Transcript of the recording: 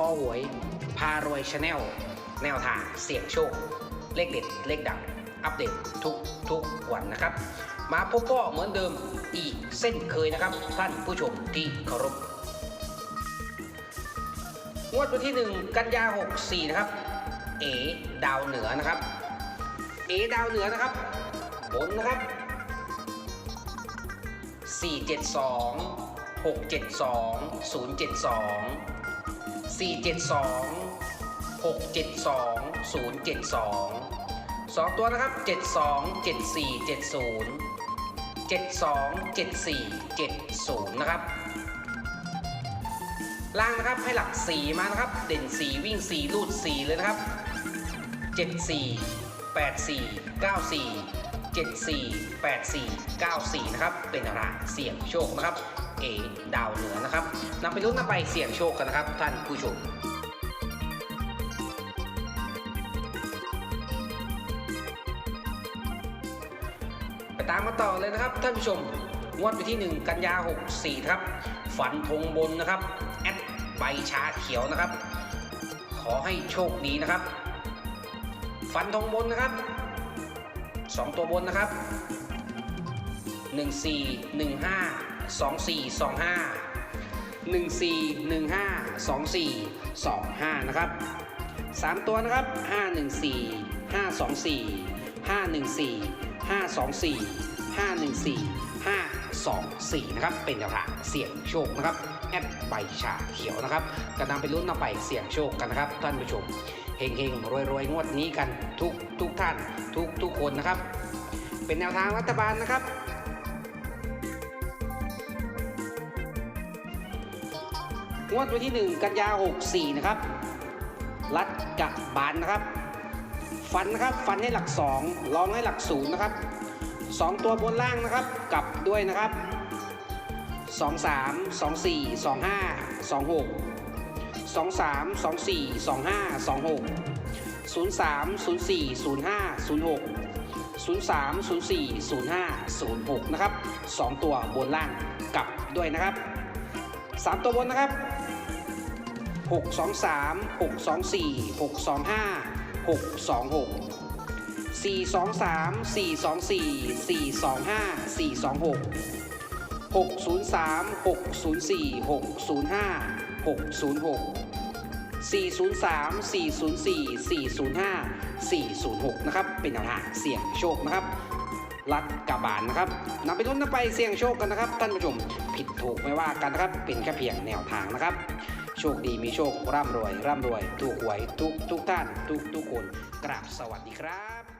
คอหวย พารวยชาแนล แนวทางเสี่ยงโชค เลขเด็ด เลขดัง อัปเดตทุกทุกวันนะครับ มาพบก็เหมือนเดิมอีกเส้นเคยนะครับ ท่านผู้ชมที่เคารพ งวดวันที่ 1 กันยา 64 นะครับ เอดาวเหนือนะครับ เอดาวเหนือนะครับ บนนะครับ 472 672 072 472 672 072สองตัวนะครับ 72 74 70 72 74 70 นะครับ ล่างนะครับให้หลัก 4 มานะครับ เด่น 4 วิ่ง 4 รูด 4 เลยนะครับ 74 84 94 74 84 94 นะครับ เป็นอะไรเสี่ยงโชคนะครับ เอดาวเหนือนะครับนำไปลุ้นนำไปเสี่ยงโชคกันนะครับท่านผู้ชมไปตามมาต่อเลยนะครับท่านผู้ชมงวดไปที่ 1 กันยา 64 ครับ ฝันธงบนนะครับ แอดใบชาเขียวนะครับ ขอให้โชคดีนะครับฟันธงบนนะครับ 2 ตัวบนนะครับ 1 4 2 4 2 5 1 4 1 5 2 4 2 5 นะครับ 3 ตัวนะครับ 5 1 4 5 2 4 5 1 4 5 2 4 5 1 4 5 2 4 นะครับ เป็นแนวทางเสี่ยงโชคนะครับ แอดใบชาเขียวนะครับก็นำไปลุ้นนำไปเสี่ยงโชคกันนะครับ ท่านผู้ชมเฮงเฮงรวยรวยงวดนี้กันทุกทุกท่านทุกทุกคนนะครับ เป็นแนวทางรัฐบาลนะครับ งวดวันที่ 1 กันยา 64 นะครับ รัดกับบานนะครับ ฟันนะครับ ฟันให้หลัก 2 ลองให้หลัก0นะครับ 2 ตัวบนล่างนะครับ กลับด้วยนะครับ 2 3 2 4 2 5 2 6 2 3 2 4 2 5 2 6 0 3 0 4 0 5 0 6 0 3 0 4 0 5 0 6 นะครับ 2 ตัวบนล่างกลับด้วยนะครับ 3 ตัวบนนะครับ 6 2 3 6 2 4 6 2 5 6 2 6 4 2 3 4 2 4 4 2 5 4 2 6 6 0 3 6 0 4 6 0 5 6 0 6 403 404 405 406 นะครับ เป็นแนวทางเสี่ยงโชคนะครับ รัดกระบาลนะครับนำไปลุ้นนำไปเสี่ยงโชคกันนะครับ ท่านผู้ชมผิดถูกไม่ว่ากันนะครับ เป็นแค่เพียงแนวทางนะครับ โชคดีมีโชคร่ำรวย ร่ำรวย ถูกหวยทุกทุกท่าน ทุกทุกคนกราบสวัสดีครับ